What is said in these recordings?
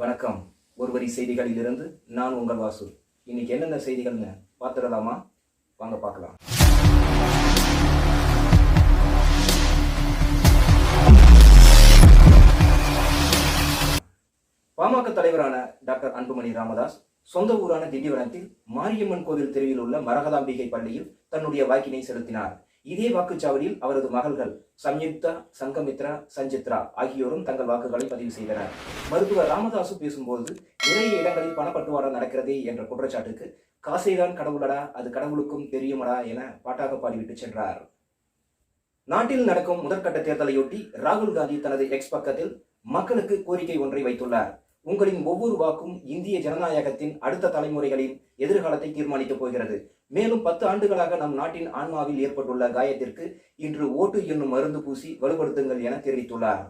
வணக்கம். ஒருவரி செய்திகளிலிருந்து நான் உங்கள் வாசு. இன்னைக்கு என்னென்ன செய்திகள்னு பார்த்துடலாமா? வாங்க பார்க்கலாம். பாமக தலைவரான டாக்டர் அன்புமணி ராமதாஸ் சொந்த ஊரான திண்டிவனத்தில் மாரியம்மன் கோவில் தெருவில் உள்ள மரகதாம்பிகை பள்ளியில் தன்னுடைய வாக்கினை செலுத்தினார். இதே வாக்குச்சாவடியில் அவரது மகள்கள் சம்யுக்தா சங்கமித்ரா சஞ்சித்ரா ஆகியோரும் தங்கள் வாக்குகளை பதிவு செய்தனர். மருத்துவர் ராமதாசு பேசும்போது நிறைய இடங்களில் பணப்பட்டுவாடா நடக்கிறதே என்ற குற்றச்சாட்டுக்கு காசைதான் கடவுளடா அது கடவுளுக்கும் தெரியுமடா என பாட்டாக பாடிவிட்டு சென்றார். நாட்டில் நடக்கும் முதற்கட்ட தேர்தலையொட்டி ராகுல் காந்தி தனது எக்ஸ் பக்கத்தில் மக்களுக்கு கோரிக்கை ஒன்றை வைத்துள்ளார். உங்களின் ஒவ்வொரு வாக்கும் இந்திய ஜனநாயகத்தின் அடுத்த தலைமுறைகளின் எதிர்காலத்தை தீர்மானிக்கப் போகிறது. மேலும் பத்து ஆண்டுகளாக நம் நாட்டின் ஆன்மாவில் ஏற்பட்டுள்ள காயத்திற்கு இன்று ஓட்டு என்னும் மருந்து பூசி வலுப்படுத்துங்கள் என தெரிவித்துள்ளார்.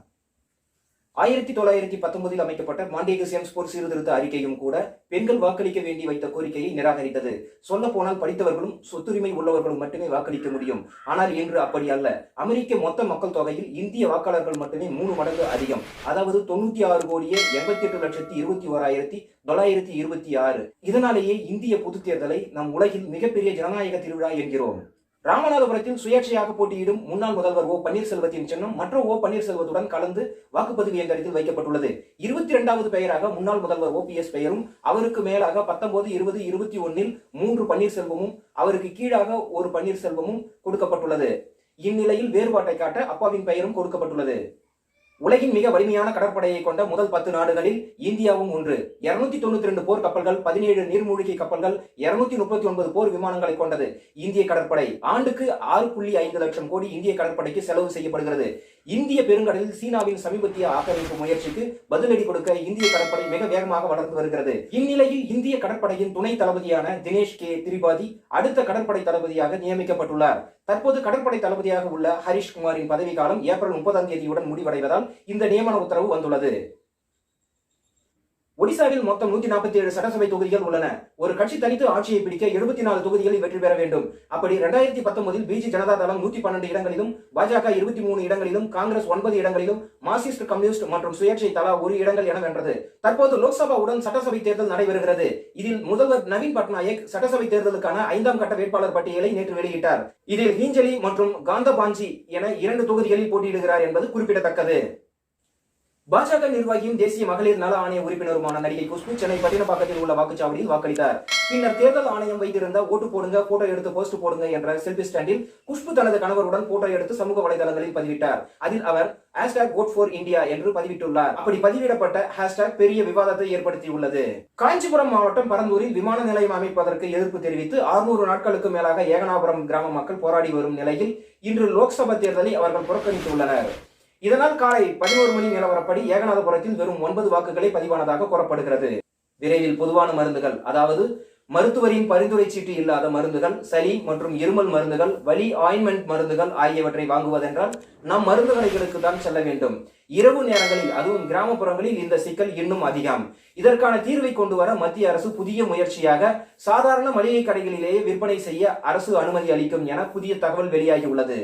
ஆயிரத்தி தொள்ளாயிரத்தி பத்தொன்பதில் அமைக்கப்பட்ட மாண்டேக செம்ஸ்போர்ட் சீர்திருத்த அறிக்கையும் கூட பெண்கள் வாக்களிக்க வேண்டி வைத்த கோரிக்கையை நிராகரித்தது. சொல்ல போனால் படித்தவர்களும் சொத்துரிமை உள்ளவர்களும் மட்டுமே வாக்களிக்க முடியும். ஆனால் இன்று அப்படி அல்ல. அமெரிக்க மொத்த மக்கள் தொகையில் இந்திய வாக்காளர்கள் மட்டுமே மூணு மடங்கு அதிகம். அதாவது தொண்ணூத்தி ஆறு கோடியே எண்பத்தி எட்டு லட்சத்தி இருபத்தி ஓராயிரத்தி தொள்ளாயிரத்தி இருபத்தி ஆறு. இதனாலேயே இந்திய பொதுத் தேர்தலை நம் உலகில் மிகப்பெரிய ஜனநாயக திருவிழா என்கிறோம். ராமநாதபுரத்தில் சுயேட்சையாக போட்டியிடும் முன்னாள் முதல்வர் ஓ பன்னீர்செல்வத்தின் சின்னம் மற்ற ஓ பன்னீர்செல்வத்துடன் கலந்து வாக்குப்பதிவு இயந்திரத்தில் வைக்கப்பட்டுள்ளது. இருபத்தி இரண்டாவது பெயராக முன்னாள் முதல்வர் ஓபிஎஸ் பெயரும் அவருக்கு மேலாக பத்தொன்பது இருபது இருபத்தி ஒன்னில் மூன்று பன்னீர்செல்வமும் அவருக்கு கீழாக ஒரு பன்னீர்செல்வமும் கொடுக்கப்பட்டுள்ளது. இந்நிலையில் வேறுபாட்டை காட்ட அப்பாவின் பெயரும் கொடுக்கப்பட்டுள்ளது. உலகின் மிக வலிமையான கடற்படையை கொண்ட முதல் பத்து நாடுகளில் இந்தியாவும் ஒன்று. இருநூத்தி தொண்ணூத்தி ரெண்டு போர் கப்பல்கள் பதினேழு நீர்மூழ்கி கப்பல்கள் இருநூத்தி முப்பத்தி ஒன்பது போர் விமானங்களை கொண்டது. இந்திய கடற்படை ஆண்டுக்கு ஆறு புள்ளி ஐந்து லட்சம் கோடி இந்திய கடற்படைக்கு செலவு செய்யப்படுகிறது. இந்திய பெருங்கடலில் சீனாவின் சமீபத்திய ஆக்கிரமிப்பு முயற்சிக்கு பதிலடி கொடுக்க இந்திய கடற்படை மிக வேகமாக வளர்ந்து வருகிறது. இந்நிலையில் இந்திய கடற்படையின் துணை தளபதியான தினேஷ் கே. திரிபாதி அடுத்த கடற்படை தளபதியாக நியமிக்கப்பட்டுள்ளார். தற்போது கடற்படை தளபதியாக உள்ள ஹரிஷ் குமாரின் பதவிக்காலம் ஏப்ரல் முப்பதாம் தேதியுடன் முடிவடைவதால் இந்த நியமன உத்தரவு வந்துள்ளது. ஒடிசாவில் மொத்தம் நூத்தி நாற்பத்தி ஏழு சட்டசபை தொகுதிகள் உள்ளன. ஒரு கட்சி தனித்து ஆட்சியை பிடிக்க எழுபத்தி நாலு தொகுதிகளில் வெற்றி பெற வேண்டும். அப்படி இரண்டாயிரத்தி பத்தொன்பதில் பிஜி ஜனதா தளம் நூத்தி பன்னெண்டு இடங்களிலும் பாஜக இருபத்தி மூணு இடங்களிலும் காங்கிரஸ் ஒன்பது இடங்களிலும் மார்க்சிஸ்ட் கம்யூனிஸ்ட் மற்றும் சுயேட்சை தலா ஒரு இடங்கள் என வென்றது. தற்போது லோக்சபாவுடன் சட்டசபை தேர்தல் நடைபெறுகிறது. இதில் முதல்வர் நவீன் பட்நாயக் சட்டசபை தேர்தலுக்கான ஐந்தாம் கட்ட வேட்பாளர் பட்டியலை நேற்று வெளியிட்டார். இதில் ஹீஞ்சலி மற்றும் காந்தபாஞ்சி என இரண்டு தொகுதிகளில் போட்டியிடுகிறார் என்பது குறிப்பிடத்தக்கது. பாஜக நிர்வாகியும் தேசிய மகளிர் நல ஆணைய உறுப்பினருமான நடிகை குஷ்பு சென்னை பட்டினப்பாக்கத்தில் உள்ள வாக்குச்சாவடியில் வாக்களித்தார். பின்னர் தேர்தல் ஆணையம் வைத்திருந்த ஓட்டு போடுங்க போட்டோ எடுத்து போஸ்ட் போடுங்க என்ற செல்பி ஸ்டாண்டில் குஷ்பு தனது கணவருடன் போட்டோ எடுத்து சமூக வலைதளங்களில் பதிவிட்டார். அதில் அவர் ஹேஷ்டாக் ஓட் ஃபார் இந்தியா என்று பதிவிட்டுள்ளார். அப்படி பதிவிடப்பட்ட ஹேஷ்டாக் பெரிய விவாதத்தை ஏற்படுத்தியுள்ளது. காஞ்சிபுரம் மாவட்டம் பரந்தூரில் விமான நிலையம் அமைப்பதற்கு எதிர்ப்பு தெரிவித்து அறுநூறு நாட்களுக்கு மேலாக ஏகனாபுரம் கிராம மக்கள் போராடி வரும் நிலையில் இன்று லோக்சபா தேர்தலை அவர்கள் புறக்கணித்துள்ளனர். இதனால் காலை பதினோரு மணி நிலவரப்படி ஏகநாதபுரத்தில் வெறும் ஒன்பது வாக்குகளே பதிவானதாக கூறப்படுகிறது. விரைவில் பொதுவான மருந்துகள் அதாவது மருத்துவரின் பரிந்துரை சீட்டு இல்லாத மருந்துகள் சளி மற்றும் இருமல் மருந்துகள் வலி ஆயின்மெண்ட் மருந்துகள் ஆகியவற்றை வாங்குவதென்றால் நம் மருந்து கடைகளுக்கு தான் செல்ல வேண்டும். இரவு நேரங்களில் அதுவும் கிராமப்புறங்களில் இந்த சிக்கல் இன்னும் அதிகம். இதற்கான தீர்வை கொண்டு வர மத்திய அரசு புதிய முயற்சியாக சாதாரண மளிகை கடைகளிலேயே விற்பனை செய்ய அரசு அனுமதி அளிக்கும் என புதிய தகவல் வெளியாகியுள்ளது